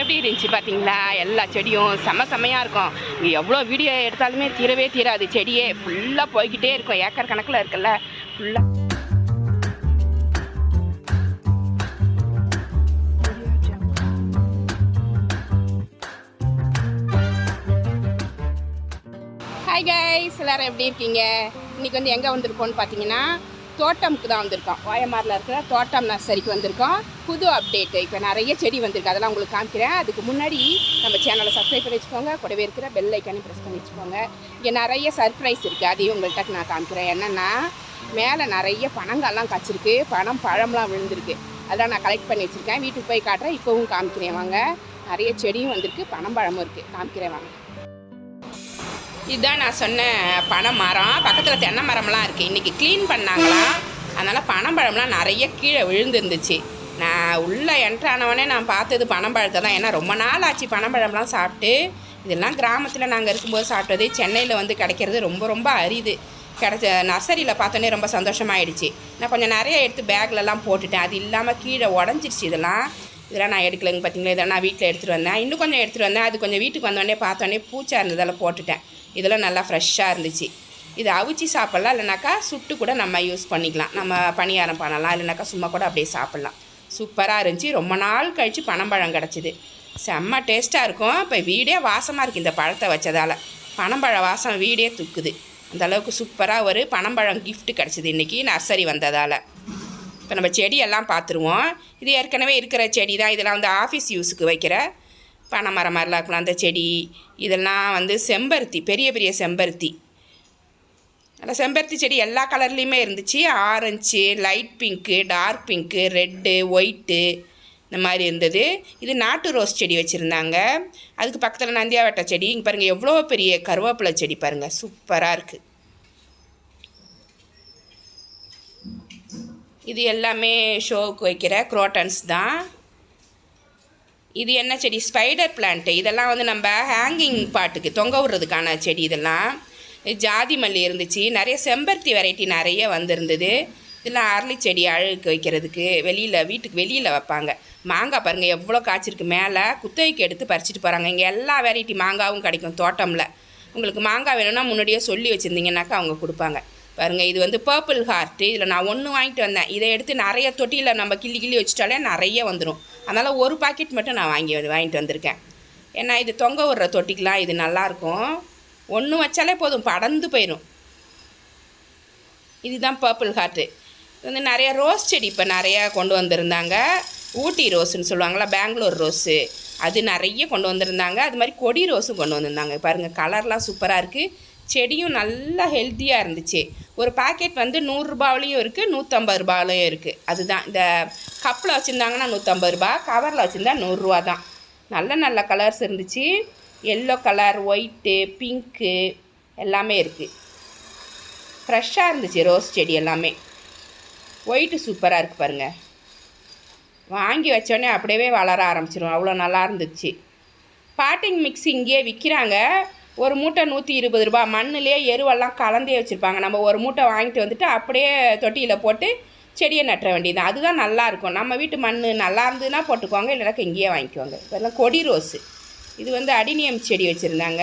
எப்படி இருந்துச்சு பார்த்தீங்களா? எல்லா செடியும் செம செம்மையாக இருக்கும். இங்கே எவ்வளோ வீடியோ எடுத்தாலுமே தீரவே தீராது. செடியே ஃபுல்லாக போய்கிட்டே இருக்கும். ஏக்கர் கணக்கில் இருக்குல்ல. ஃபுல்லாக ஹாய் கைஸ் எல்லோரும் எப்படி இருக்கீங்க? இன்னைக்கு வந்து எங்கே வந்திருக்கோன்னு பார்த்தீங்கன்னா தோட்டம்க்கு தான் வந்திருக்கோம் வாயமாரில் இருக்கிற தோட்டம் நர்சரிக்கு வந்திருக்கோம் புது அப்டேட்டு இப்போ நிறைய செடி வந்திருக்கு. அதெல்லாம் உங்களுக்கு காமிக்கிறேன். அதுக்கு முன்னாடி நம்ம சேனலை சப்ஸ்கிரைப் பண்ணி வச்சுக்கோங்க. கூடவே இருக்கிற பெல் ஐக்கானையும் ப்ரெஸ் பண்ணி வச்சுக்கோங்க. இங்கே நிறைய சர்ப்ரைஸ் இருக்குது அதையும் உங்கள்கிட்ட நான் காமிக்கிறேன். என்னென்னா மேலே நிறைய பனங்கள்லாம் காய்ச்சிருக்கு. பனம் பழம்லாம் விழுந்திருக்கு. அதெல்லாம் நான் கலெக்ட் பண்ணி வச்சுருக்கேன். வீட்டுக்கு போய் காட்டுறேன். இப்போவும் காமிக்கிறேன். வாங்க. நிறைய செடியும் வந்திருக்கு. பனம்பழமும் இருக்குது காமிக்கிறேன் வாங்க. இதுதான் நான் சொன்ன பனை மரம். பக்கத்தில் தென்னை மரம்லாம் இருக்குது இன்றைக்கி க்ளீன் பண்ணாங்களாம் அதனால் பனம்பழம்லாம் நிறைய கீழே விழுந்துருந்துச்சு. நான் உள்ளே என்ட்ரானவனே நான் பார்த்தது பனம்பழத்தை தான். ஏன்னா ரொம்ப நாள் ஆச்சு பனம்பழம்லாம் சாப்பிட்டு. இதெல்லாம் கிராமத்தில் நாங்கள் இருக்கும்போது சாப்பிட்டது. சென்னையில் வந்து கிடைக்கிறது ரொம்ப ரொம்ப அரிது. கிடச்ச நர்சரியில் பார்த்தோன்னே ரொம்ப சந்தோஷமாயிடுச்சு. நான் கொஞ்சம் நிறைய எடுத்து பேக்லலாம் போட்டுட்டேன். அது இல்லாமல் கீழே உடஞ்சிருச்சு இதெல்லாம். இதெல்லாம் நான் எடுக்கலைங்க பார்த்தீங்களா? இதெல்லாம் நான் வீட்டில் எடுத்துகிட்டு வந்தேன். இன்னும் கொஞ்சம் எடுத்துகிட்டு வந்தேன். அது கொஞ்சம் வீட்டுக்கு வந்தோடனே பார்த்தோன்னே பூச்சா இருந்ததெல்லாம் போட்டுட்டேன். இதெல்லாம் நல்லா ஃப்ரெஷ்ஷாக இருந்துச்சு. இது அவிச்சு சாப்பிட்லாம் இல்லைனாக்கா சுட்டு கூட நம்ம யூஸ் பண்ணிக்கலாம். நம்ம பணியாரம் பண்ணலாம் இல்லைனாக்கா சும்மா கூட அப்படியே சாப்பிட்லாம். சூப்பராக இருந்துச்சு. ரொம்ப நாள் கழித்து பனம்பழம் கிடச்சிது. செம்ம டேஸ்ட்டாக இருக்கும். இப்போ வீடே வாசமாக இருக்குது இந்த பழத்தை வச்சதால். பனம்பழ வாசம் வீடே துக்குது. அந்தளவுக்கு சூப்பராக ஒரு பனம்பழம் கிஃப்ட் கிடச்சிது இன்றைக்கி நர்சரி வந்ததால். இப்போ நம்ம செடியெல்லாம் பார்த்துருவோம். இது ஏற்கனவே இருக்கிற செடி தான் இதெல்லாம் வந்து ஆஃபீஸ் யூஸுக்கு வைக்கிற பனை மரம் மாதிரிலாம் இருக்கலாம் அந்த செடி இதெல்லாம் வந்து செம்பருத்தி பெரிய பெரிய செம்பருத்தி. அந்த செம்பருத்தி செடி எல்லா கலர்லேயுமே இருந்துச்சு. Orange light pink dark pink red white இந்த மாதிரி இருந்தது. இது நாட்டு ரோஸ் செடி வச்சுருந்தாங்க. அதுக்கு பக்கத்தில் நந்தியாவட்ட செடி. இங்கே பாருங்கள் எவ்வளோ பெரிய கருவேப்பிலை செடி பாருங்கள் சூப்பராக இருக்குது இது எல்லாமே ஷோவுக்கு வைக்கிற குரோட்டன்ஸ் தான். இது என்ன செடி? ஸ்பைடர் பிளான்ட்டு இதெல்லாம் வந்து நம்ம ஹேங்கிங் பாட்டுக்கு தொங்க விடுறதுக்கான செடி இதெல்லாம். ஜாதி மல்லி இருந்துச்சு. நிறைய செம்பருத்தி வெரைட்டி நிறைய வந்திருந்தது. இதெல்லாம் அரளி செடி அழகுக்கு வைக்கிறதுக்கு வெளியில் வீட்டுக்கு வெளியில் வைப்பாங்க. மாங்காய் பாருங்கள் எவ்வளோ காய்ச்சிருக்கு. மேலே குத்தகைக்கு எடுத்து பறிச்சிட்டு போகிறாங்க இங்கே எல்லா வெரைட்டி மாங்காவும் கிடைக்கும் தோட்டமில். உங்களுக்கு மாங்காய் வேணும்னா முன்னாடியே சொல்லி வச்சுருந்தீங்கன்னாக்கா அவங்க கொடுப்பாங்க. பாருங்கள் இது வந்து பர்பிள் ஹார்ட்டு இதில் நான் ஒன்று வாங்கிட்டு வந்தேன். இதை எடுத்து நிறைய தொட்டியில் நம்ம கிள்ளி கிள்ளி வச்சுட்டாலே நிறைய வந்துடும் அதனால் ஒரு பாக்கெட் மட்டும் நான் வாங்கி வாங்கிட்டு வந்திருக்கேன். ஏன்னா இது தொங்க விடுற தொட்டிக்கெலாம் இது நல்லாயிருக்கும். ஒன்று வச்சாலே போதும் படர்ந்து போயிடும் இதுதான் பர்பிள் ஹார்ட்டு இது வந்து நிறைய ரோஸ் செடி இப்போ நிறையா கொண்டு வந்திருந்தாங்க. ஊட்டி ரோஸுன்னு சொல்லுவாங்களா பெங்களூர் ரோஸு அது நிறைய கொண்டு வந்திருந்தாங்க. அது மாதிரி கொடி ரோஸும் கொண்டு வந்திருந்தாங்க. பாருங்கள் கலர்லாம் சூப்பராக இருக்குது செடியும் நல்லா ஹெல்த்தியாக இருந்துச்சு. ஒரு பாக்கெட் வந்து நூறுரூபாவிலையும் இருக்குது நூற்றம்பது ரூபாவிலையும் இருக்குது அதுதான். இந்த கப்பில் வச்சுருந்தாங்கன்னா நூற்றம்பது ரூபா கவரில் வச்சுருந்தா நூறுரூவா தான் நல்ல நல்ல கலர்ஸ் இருந்துச்சு. எல்லோ கலர் ஒயிட்டு பிங்க்கு எல்லாமே இருக்குது ஃப்ரெஷ்ஷாக இருந்துச்சு ரோஸ் செடி எல்லாமே. ஒயிட்டு சூப்பராக இருக்குது பாருங்கள் வாங்கி வச்சோடனே அப்படியே வளர ஆரம்பிச்சிடும் அவ்வளோ நல்லா இருந்துச்சு. பாட்டிங் மிக்ஸி இங்கேயே விற்கிறாங்க ஒரு மூட்டை நூற்றி இருபது ரூபா மண்ணிலே எருவெல்லாம் கலந்தே வச்சுருப்பாங்க. நம்ம ஒரு மூட்டை வாங்கிட்டு வந்துட்டு அப்படியே தொட்டியில் போட்டு செடியை நட்டுற வேண்டியது அதுதான் நல்லாயிருக்கும் நம்ம வீட்டு மண் நல்லா இருந்ததுன்னா போட்டுக்கோங்க இல்லைனாக்கா இங்கேயே வாங்கிக்குவாங்க. இதெல்லாம் கொடி ரோஸு. இது வந்து அடினியம் செடி வச்சுருந்தாங்க.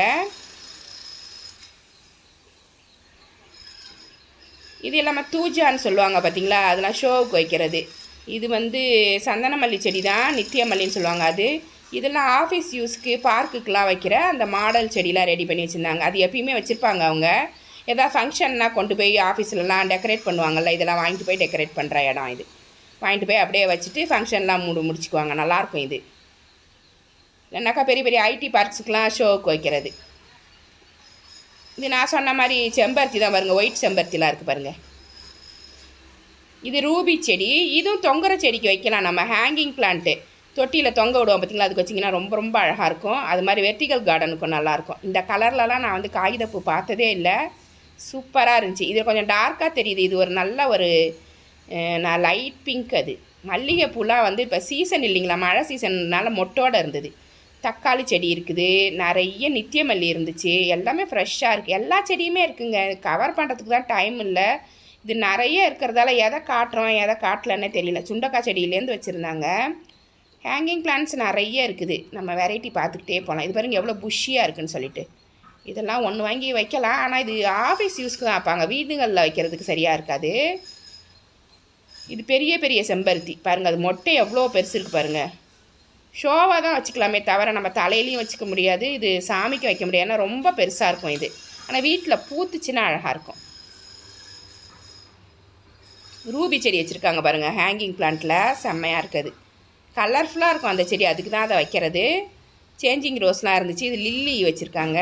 இது எல்லாமே தூஜான்னு சொல்லுவாங்க பார்த்தீங்களா அதெல்லாம் ஷோவுக்கு வைக்கிறது. இது வந்து சந்தனமல்லி செடி தான் நித்தியமல்லின்னு சொல்லுவாங்க அது. இதெல்லாம் ஆஃபீஸ் யூஸ்க்கு பார்க்குக்கெலாம் வைக்கிற அந்த மாடல் செடிலாம் ரெடி பண்ணி வச்சுருந்தாங்க. அது எப்பயுமே வச்சுருப்பாங்க அவங்க. எதாவது ஃபங்க்ஷன்னா கொண்டு போய் ஆஃபீஸ்லலாம் டெக்கரேட் பண்ணுவாங்கள்ல இதெல்லாம் வாங்கிட்டு போய் டெக்கரேட் பண்ணுற இடம் இது. வாங்கிட்டு போய் அப்படியே வச்சுட்டு ஃபங்க்ஷன்லாம் மூடு முடிச்சுக்குவாங்க. நல்லாயிருக்கும் இது. இல்லைனாக்கா பெரிய பெரிய ஐடி பார்க்ஸுக்கெலாம் ஷோவுக்கு வைக்கிறது. இது நான் சொன்ன மாதிரி செம்பருத்தி தான் பாருங்கள் ஒயிட் செம்பருத்திலாம் இருக்குது பாருங்கள் இது ரூபி செடி. இதுவும் தொங்குற செடிக்கு வைக்கலாம். நம்ம ஹேங்கிங் பிளான்ட்டு தொட்டியில் தொங்க விடுவோம் பார்த்தீங்களா அதுக்கு வச்சிங்கன்னா ரொம்ப ரொம்ப அழகாக இருக்கும். அது மாதிரி வெர்டிகல் கார்டனுக்கும் நல்லாயிருக்கும் இந்த கலர்லலாம் நான் வந்து காகிதப்பூ பார்த்ததே இல்லை. சூப்பராக இருந்துச்சு. இது கொஞ்சம் டார்க்காக தெரியுது. இது ஒரு நல்ல ஒரு நான் லைட் பிங்க் அது. மல்லிகைப்பூலாம் வந்து இப்போ சீசன் இல்லைங்களா? மழை சீசன்னால மொட்டோடு இருந்தது. தக்காளி செடி இருக்குது. நிறைய நித்திய மல்லி இருந்துச்சு. எல்லாமே ஃப்ரெஷ்ஷாக இருக்குது எல்லா செடியுமே இருக்குங்க. கவர் பண்ணுறதுக்கு தான் டைம் இல்லை. இது நிறைய இருக்கிறதால எதை காட்டுறோம் எதை காட்டலன்னே தெரியல. சுண்டக்காய் செடியிலேருந்து வச்சுருந்தாங்க. ஹேங்கிங் பிளான்ஸ் நிறைய இருக்குது. நம்ம வெரைட்டி பார்த்துக்கிட்டே போகலாம் இது பாருங்கள் எவ்வளோ புஷ்ஷியாக இருக்குன்னு சொல்லிட்டு. இதெல்லாம் ஒன்று வாங்கி வைக்கலாம். ஆனால் இது ஆஃபீஸ் யூஸ்க்கு தான் வைப்பாங்க. வீடுகளில் வைக்கிறதுக்கு சரியாக இருக்காது. இது பெரிய பெரிய செம்பருத்தி. பாருங்கள் அது மொட்டை எவ்வளோ பெருசு இருக்குது பாருங்கள் ஷோவாக தான் வச்சுக்கலாமே தவிர நம்ம தலையிலையும் வச்சுக்க முடியாது. இது சாமிக்கு வைக்க முடியாது. ஏன்னா ரொம்ப பெருசாக இருக்கும் இது. ஆனால் வீட்டில் பூத்துச்சுன்னா அழகாக இருக்கும். ரூபி செடி வச்சுருக்காங்க பாருங்கள் ஹேங்கிங் பிளான்ட்டில் செம்மையாக இருக்குது கலர்ஃபுல்லாக இருக்கும் அந்த செடி. அதுக்கு தான் அதை வைக்கிறது. சேஞ்சிங் ரோஸ்லாம் இருந்துச்சு. இது லில்லி வச்சுருக்காங்க.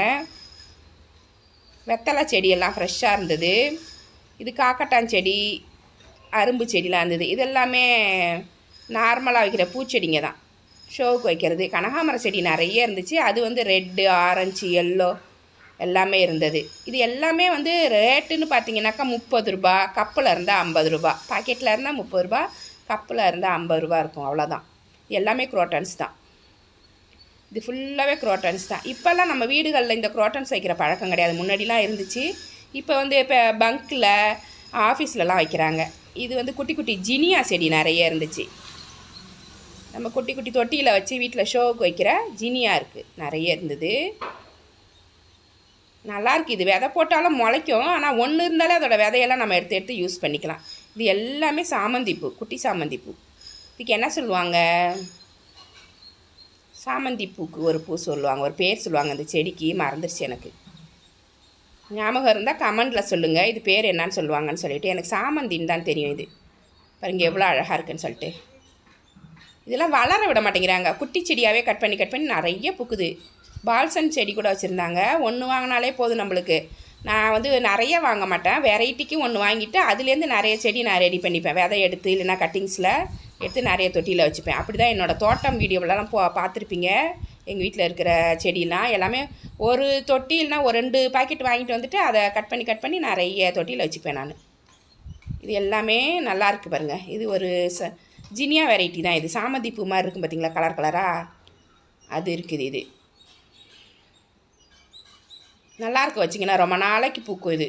வெத்தலை செடியெல்லாம் ஃப்ரெஷ்ஷாக இருந்தது. இது காக்கட்டான் செடி அரும்பு செடிலாம் இருந்தது. இது எல்லாமே நார்மலாக வைக்கிற பூச்செடிங்க தான். ஷோவுக்கு வைக்கிறது. கனகாமர செடி நிறைய இருந்துச்சு. அது வந்து ரெட்டு ஆரஞ்சு எல்லோ எல்லாமே இருந்தது. இது எல்லாமே வந்து ரேட்டுன்னு பார்த்தீங்கன்னாக்கா முப்பது ரூபா. கப்பில் இருந்தால் ஐம்பது ரூபா. பாக்கெட்டில் இருந்தால் முப்பது ரூபா. கப்பில் இருந்தால் ஐம்பது ரூபா இருக்கும். அவ்வளோதான் எல்லாமே குரோட்டன்ஸ் தான். இது ஃபுல்லாகவே குரோட்டன்ஸ் தான். இப்போல்லாம் நம்ம வீடுகளில் இந்த குரோட்டன்ஸ் வைக்கிற பழக்கம் கிடையாது. முன்னாடிலாம் இருந்துச்சு. இப்போ வந்து இப்போ பங்க்கில் ஆஃபீஸ்லலாம் வைக்கிறாங்க. இது வந்து குட்டி குட்டி ஜினியா செடி நிறைய இருந்துச்சு. நம்ம குட்டி குட்டி தொட்டியில் வச்சு வீட்டில் ஷோவுக்கு வைக்கிற ஜினியா இருக்குது நிறைய இருந்தது. நல்லாயிருக்கு இது விதை போட்டாலும் முளைக்கும். ஆனால் ஒன்று இருந்தாலே அதோட விதையெல்லாம் நம்ம எடுத்து எடுத்து யூஸ் பண்ணிக்கலாம். இது எல்லாமே சாமந்திப்பூ குட்டி சாமந்திப்பூ. இதுக்கு என்ன சொல்லுவாங்க? சாமந்தி பூக்கு ஒரு பூ சொல்லுவாங்க ஒரு பேர் சொல்லுவாங்க. அந்த செடிக்கு மறந்துருச்சு எனக்கு. ஞாபகம் இருந்தால் கமெண்டில் சொல்லுங்கள் இது பேர் என்னன்னு சொல்லுவாங்கன்னு சொல்லிட்டு எனக்கு சாமந்தின்னு தான் தெரியும் இது. பாருங்க எவ்வளோ அழகாக இருக்குன்னு சொல்லிட்டு. இதெல்லாம் வளர விட மாட்டேங்கிறாங்க. குட்டி செடியாகவே கட் பண்ணி கட் பண்ணி நிறைய பூக்குது. பால்சன் செடி கூட வச்சுருந்தாங்க. ஒன்று வாங்கினாலே போதும் நம்மளுக்கு. நான் வந்து நிறைய வாங்க மாட்டேன். வெரைட்டிக்கு ஒன்று வாங்கிட்டு அதுலேருந்து நிறைய செடி நான் ரெடி பண்ணிப்பேன். விதை எடுத்து இல்லைன்னா கட்டிங்ஸில். எடுத்து நிறைய தொட்டியில் வச்சுப்பேன். அப்படி தான் என்னோடய தோட்டம் வீடியோவிலலாம் போ பார்த்துருப்பீங்க. எங்கள் வீட்டில் இருக்கிற செடியெலாம் எல்லாமே ஒரு தொட்டி இல்லைனா ஒரு ரெண்டு பாக்கெட் வாங்கிட்டு வந்துட்டு அதை கட் பண்ணி கட் பண்ணி நிறைய தொட்டியில் வச்சுப்பேன் நான். இது எல்லாமே நல்லா இருக்குது பாருங்கள் இது ஒரு ச ஜினியா வெரைட்டி தான் இது. சாமந்தி பூ மாதிரி இருக்கும் பார்த்தீங்களா கலர் கலராக அது இருக்குது இது. நல்லாயிருக்கு வச்சிங்கன்னா ரொம்ப நாளைக்கு பூக்கும் இது.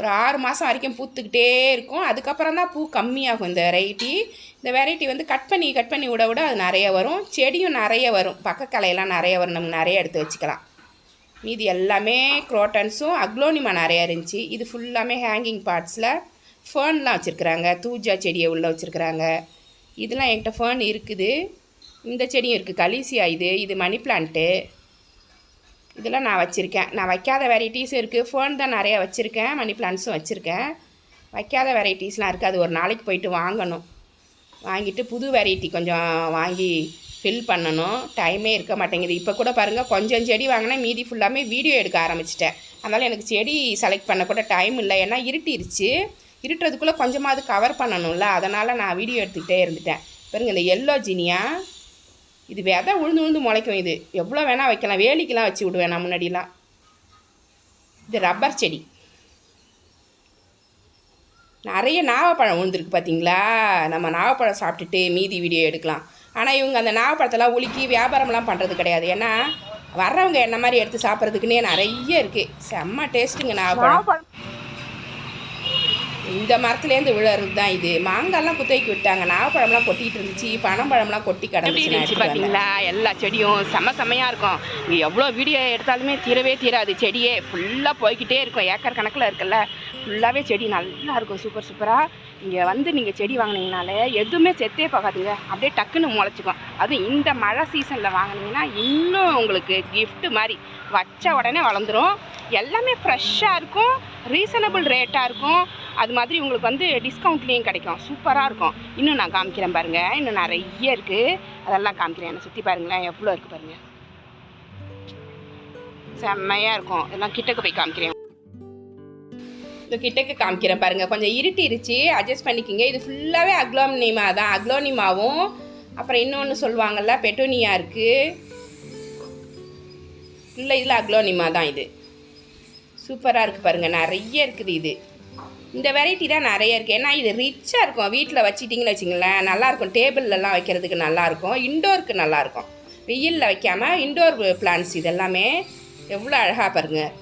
ஒரு ஆறு மாதம் வரைக்கும் பூத்துக்கிட்டே இருக்கும். அதுக்கப்புறம் தான் பூ கம்மியாகும் இந்த வெரைட்டி இந்த வெரைட்டி வந்து கட் பண்ணி கட் பண்ணி விட விட அது நிறைய வரும். செடியும் நிறைய வரும். பக்கக்கலையெல்லாம் நிறைய வரும். நம்ம நிறைய எடுத்து வச்சுக்கலாம். மீதி எல்லாமே குரோட்டன்ஸும் அக்லோனிமா நிறையா இருந்துச்சு. இது ஃபுல்லாமே ஹேங்கிங் பார்ட்ஸில் ஃபேன்லாம் வச்சுருக்குறாங்க. தூஜா செடியை உள்ளே வச்சுருக்குறாங்க. இதெல்லாம் என்கிட்ட ஃபேன் இருக்குது. இந்த செடியும் இருக்குது கலீசியா இது. இது மணி பிளான்ட்டு இதெல்லாம் நான் வச்சுருக்கேன். நான் வைக்காத வெரைட்டிஸும் இருக்குது ஃபோன் தான் நிறையா வச்சுருக்கேன். மணி பிளான்ஸும் வச்சுருக்கேன். வைக்காத வெரைட்டிஸ்லாம் இருக்குது அது ஒரு நாளைக்கு போயிட்டு வாங்கணும். வாங்கிட்டு புது வெரைட்டி கொஞ்சம் வாங்கி ஃபில் பண்ணணும். டைமே இருக்க மாட்டேங்குது. இப்போ கூட பாருங்கள் கொஞ்சம் செடி வாங்கினேன். மீதி ஃபுல்லாமே வீடியோ எடுக்க ஆரம்பிச்சிட்டேன். அதனால் எனக்கு செடி செலக்ட் பண்ண கூட டைம் இல்லை. ஏன்னா இருட்டிருச்சு. இருட்டுறதுக்குள்ளே கொஞ்சமாவது கவர் பண்ணணும்ல. அதனால் நான் வீடியோ எடுத்துக்கிட்டே இருந்துட்டேன். பாருங்கள் இந்த எல்லோ ஜீனியா இது விதை உழுந்து உழுந்து முளைக்கும் இது. எவ்வளோ வேணால் வைக்கலாம். வேலிக்கெலாம் வச்சு விடுவேன் நான் முன்னாடிலாம். இது ரப்பர் செடி. நிறைய நாவப்பழம் விழுந்துருக்கு பார்த்தீங்களா நம்ம நாவப்பழம் சாப்பிட்டுட்டு மீதி வீடியோ எடுக்கலாம். ஆனால் இவங்க அந்த நாவப்பழத்தெல்லாம் உலுக்கி வியாபாரம்லாம் பண்ணுறது கிடையாது. ஏன்னா வர்றவங்க என்ன மாதிரி எடுத்து சாப்பிட்றதுக்குன்னே நிறைய இருக்குது செம்ம டேஸ்ட்டுங்க நாவப்பழம் இந்த மரத்துலேருந்து விழுறது தான் இது. மாங்காய்லாம் குத்தகைக்கு விட்டாங்க. நாகப்பழம்லாம் கொட்டிட்டு இருந்துச்சு. பனம்பழம்லாம் கொட்டி கிடந்துச்சு. பார்த்தீங்களா? எல்லா செடியும் செம்ம செம்மையாக இருக்கும். இங்கே எவ்வளோ வீடியோ எடுத்தாலுமே தீரவே தீராது செடியே. ஃபுல்லாக போய்க்கிட்டே இருக்கும். ஏக்கர் கணக்கில் இருக்குல்ல. ஃபுல்லாகவே செடி நல்லா இருக்கும். சூப்பர் சூப்பராக இங்கே வந்து நீங்கள் செடி வாங்குனீங்கனாலே எதுவுமே செத்தே போகாதுங்க. அப்படியே டக்குன்னு முளைச்சிக்கும். அதுவும் இந்த மழை சீசனில் வாங்குனீங்கன்னா இன்னும் உங்களுக்கு gift மாதிரி. வச்ச உடனே வளர்ந்துரும். எல்லாமே ஃப்ரெஷ்ஷாக இருக்கும். ரீசனபிள் ரேட்டாக இருக்கும். அது மாதிரி உங்களுக்கு வந்து டிஸ்கவுண்ட்லேயும் கிடைக்கும். சூப்பராக இருக்கும். இன்னும் நான் காமிக்கிறேன் பாருங்கள் இன்னும் நிறைய இருக்குது அதெல்லாம் காமிக்கிறேன். என்னை சுற்றி பாருங்களேன். எவ்வளோ இருக்குது பாருங்கள் செம்மையாக இருக்கும். இதெல்லாம் கிட்டக்கு போய் காமிக்கிறேன். இந்த கிட்டக்கு காமிக்கிறேன் பாருங்கள் கொஞ்சம் இருட்டிருச்சு. அட்ஜஸ்ட் பண்ணிக்கிங்க. இது ஃபுல்லாகவே அக்லோனிமா தான். அக்லோனிமாவும் அப்புறம் இன்னொன்று சொல்லுவாங்கல்ல பெட்டோனியா இருக்குது ஃபுல்லாக இதில் அக்லோனிமா தான் இது. சூப்பராக இருக்குது பாருங்கள் நிறைய இருக்குது இது. இந்த வெரைட்டி தான் நிறைய இருக்குது ஏன்னா இது ரிச்சாக இருக்கும். வீட்டில் வச்சிட்டிங்கன்னு வச்சிங்களேன் நல்லாயிருக்கும். டேபிள்லலாம் வைக்கிறதுக்கு நல்லாயிருக்கும். இண்டோருக்கு நல்லாயிருக்கும். வெயிலில் வைக்காமல் இண்டோர் பிளான்ஸ் இதெல்லாமே எவ்வளோ அழகாக பாருங்கள்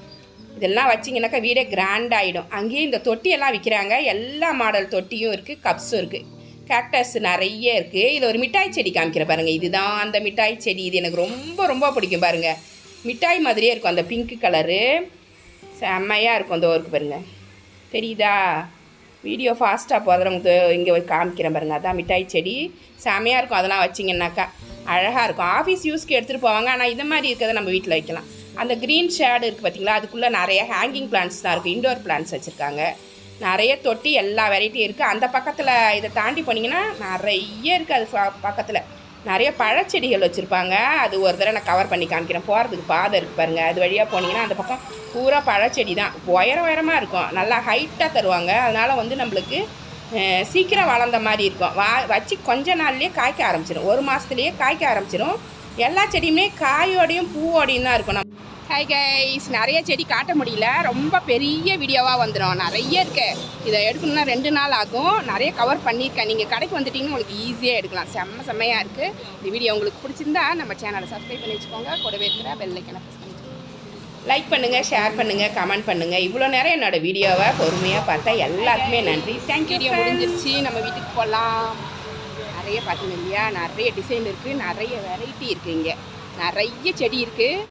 இதெல்லாம் வச்சிங்கனாக்கா வீடே கிராண்டாகிடும் அங்கேயும் இந்த தொட்டியெல்லாம் விற்கிறாங்க எல்லா மாடல் தொட்டியும் இருக்குது கப்ஸும் இருக்குது கேக்டஸ் நிறைய இருக்குது இதில் ஒரு மிட்டாய் செடி காமிக்கிற பாருங்கள் இதுதான் அந்த மிட்டாய் செடி. இது எனக்கு ரொம்ப ரொம்ப பிடிக்கும் பாருங்கள் மிட்டாய் மாதிரியே இருக்கும். அந்த பிங்க் கலரு செம்மையாக இருக்கும். அந்த ஒர்க்கு பாருங்கள் தெரியுதா? வீடியோ ஃபாஸ்ட்டாக போதுறவங்க இங்கே போய் காமிக்கிறேன் பாருங்க. அதான் மிட்டாய் செடி. செமையாக இருக்கும். அதெல்லாம் வச்சிங்கன்னாக்கா. அழகாக இருக்கும். ஆஃபீஸ் யூஸ்க்கு எடுத்துகிட்டு போவாங்க. ஆனால் இது மாதிரி இருக்கிறத நம்ம வீட்டில் வைக்கலாம். அந்த க்ரீன் ஷேடு இருக்குது பார்த்தீங்களா அதுக்குள்ளே நிறைய ஹேங்கிங் பிளான்ஸ் தான் இருக்குது இண்டோர் பிளான்ஸ் வச்சுருக்காங்க. நிறைய தொட்டி எல்லா வெரைட்டியும் இருக்குது அந்த பக்கத்தில் இதை தாண்டி போனீங்கன்னா நிறைய இருக்குது அது பக்கத்தில். நிறைய பழச்செடிகள் வச்சுருப்பாங்க. அது ஒரு தடவை நான் கவர் பண்ணி காமிக்கிறேன். போகிறதுக்கு பாதை இருக்குது பாருங்கள் அது வழியாக போனீங்கன்னா அந்த பக்கம் பூரா பழச்செடி தான் உயர உயரமாக இருக்கும். நல்லா ஹைட்டாக தருவாங்க. அதனால் வந்து நம்மளுக்கு சீக்கிரம் வளர்ந்த மாதிரி இருக்கும். வா வச்சு கொஞ்ச நாள்லேயே காய்க்க ஆரம்பிச்சிடும் ஒரு மாதத்துலேயே காய்க்க ஆரம்பிச்சிடும் எல்லா செடியுமே காயோடையும் பூவோடையும் தான் இருக்கும். ஹாய் கைஸ் நிறைய செடி காட்ட முடியல. ரொம்ப பெரிய வீடியோவாக வந்துடும் நிறைய இருக்கு. இதை எடுக்கணும்னா ரெண்டு நாள் ஆகும். நிறைய கவர் பண்ணியிருக்கேன். நீங்கள் கடைக்கு வந்துட்டீங்கன்னா உங்களுக்கு ஈஸியாக எடுக்கலாம். செம்ம செம்மையாக இருக்குது இந்த வீடியோ உங்களுக்கு பிடிச்சிருந்தா நம்ம சேனலை சப்ஸ்கிரைப் பண்ணி வச்சுக்கோங்க. கூடவே இருக்கிற ப்ரெஸ் பண்ணி லைக் பண்ணுங்கள் ஷேர் பண்ணுங்கள் கமெண்ட் பண்ணுங்கள் இவ்வளோ நேரம் என்னோட வீடியோவை பொறுமையாக பார்த்தா எல்லாருக்குமே நன்றி. தேங்க்யூ வீடியோ முடிஞ்சிருச்சு. நம்ம வீட்டுக்கு போகலாம். நிறைய பார்த்தீங்க இல்லையா? நிறைய டிசைன் இருக்குது நிறைய வெரைட்டி இருக்குது இங்கே. நிறைய செடி இருக்குது